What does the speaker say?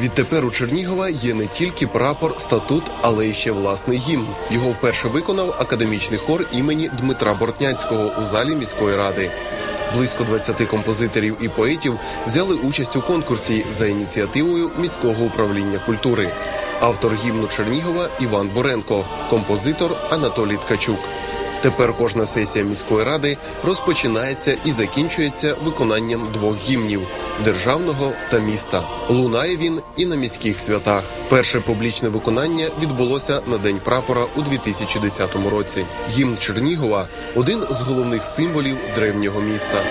Відтепер у Чернігова є не тільки прапор, статут, але й ще власний гімн. Його вперше виконав академічний хор імені Дмитра Бортняцького у залі міської ради. Близько 20 композиторів і поетів взяли участь у конкурсі за ініціативою міського управління культури. Автор гімну Чернігова Іван Боренко, композитор Анатолій Ткачук. Тепер кожна сесія міської ради розпочинається і закінчується виконанням двох гімнів державного та міста. Лунає він і на міських святах. Перше публічне виконання відбулося на день прапора у 2010 році. Гімн Чернігова один з головних символів древнього міста.